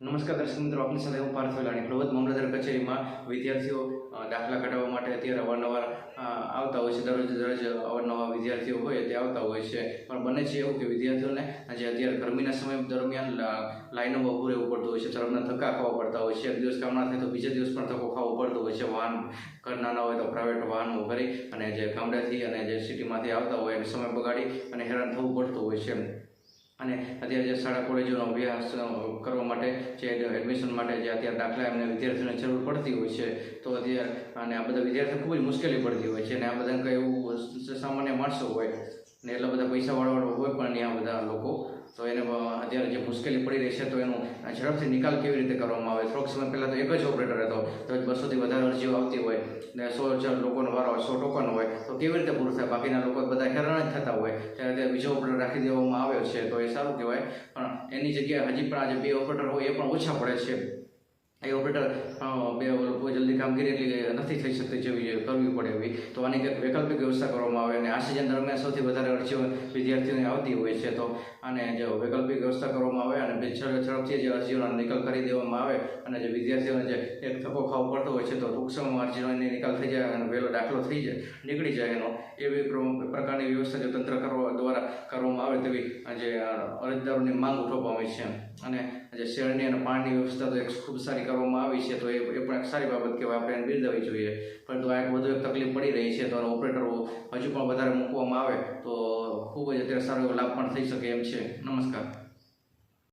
નમસ્કાર દર્શક મિત્રો, આપની સાથે હું પાર્થ વેલાણી પ્રવત મામલતદાર કચેરીમાં વિદ્યાર્થીઓ દાખલા કાઢવા માટે અત્યારે અવારનવાર આવતા હોય છે. દરરોજ દરરોજ અવારનવાર વિદ્યાર્થીઓ હોય તે આવતા હોય છે. પણ બને છે એવું કે વિદ્યાર્થીઓને જે અત્યારે ગરમીના સમય દરમિયાન લાઈનોમાં ઊભું રહેવું પડતું હોય છે. તરફના ધક્કા ખાવા પડતા હોય છે. એક દિવસ કામ થાય તો બીજા દિવસ પણ ધક્કો ખાવો પડતો હોય છે. વાહન ઘર નાના હોય તો પ્રાઇવેટ વાહનો કરી અને જે ગામડાથી અને જે સિટીમાંથી આવતા હોય એને સમય બગાડી અને હેરાન થવું પડતું હોય છે. અને અત્યારે જે શાળા, કોલેજોનો અભ્યાસ કરવા માટે જે એડમિશન માટે જે અત્યારે દાખલા એમને વિદ્યાર્થીઓને જરૂર પડતી હોય છે, તો અત્યારે અને આ બધા વિદ્યાર્થીઓ ખૂબ જ મુશ્કેલી પડતી હોય છે અને આ બધા કંઈ એવું સામાન્ય માણસો હોય ને એટલા બધા પૈસાવાળા હોય પણ ત્યાં બધા લોકો. અત્યારે જે મુશ્કેલી પડી રહી છે તો એનો ઝડપથી નિકાલ કેવી રીતે કરવામાં આવે? થોડોક સમય પહેલાં તો એક જ ઓપરેટર હતો. તો બસોથી વધારે અરજીઓ આવતી હોય ને સો હજાર લોકોનો વારો હોય, સો ટોકન હોય, તો કેવી રીતે પૂરું થાય? બાકીના લોકો બધા હેરાન જ થતા હોય. ત્યારે તે બીજો ઓપરેટર રાખી દેવામાં આવ્યો છે, તો એ સારું કહેવાય. પણ એની જગ્યાએ હજી પણ આજે બે ઓપરેટર હોય એ પણ ઓછા પડે છે. એ ઓપરેટર બે જલ્દી કામગીરી એટલી નથી થઈ શકતી જેવી કરવી પડે એવી. તો આની કંઈક વૈકલ્પિક વ્યવસ્થા કરવામાં આવે અને આ સિઝન દરમિયાન સૌથી વધારે અરજીઓ વિદ્યાર્થીઓને આવતી હોય છે, તો આને જો વૈકલ્પિક વ્યવસ્થા કરવામાં આવે અને ઝડપથી જે અરજીઓનો નિકાલ કરી દેવામાં આવે અને જે વિદ્યાર્થીઓને જે એક થકો ખાવો પડતો હોય છે, તો ટૂંક સમયમાં અરજીનો નિકાલ થઈ જાય અને વહેલો દાખલો થઈ જાય, નીકળી જાય એનો. એવી પ્ર- પ્રકારની વ્યવસ્થા જો તંત્ર કરવા દ્વારા કરવામાં આવે તેવી જે અરજદારોની માંગ ઉઠવા પામે છે. અને જે શહેરની અને પાણીની વ્યવસ્થા તો એક ખૂબ સારી કરવામાં આવી છે, તો એ પણ એક સારી બાબત કહેવાય આપણે એને બિરદાવી જોઈએ. પરંતુ આ એક વધુ એક તકલીફ પડી રહી છે તો ઓપરેટરો હજુ પણ વધારે મૂકવામાં આવે તો ખૂબ જ અત્યારે સારો એવો લાભ પણ થઈ શકે એમ છે. નમસ્કાર.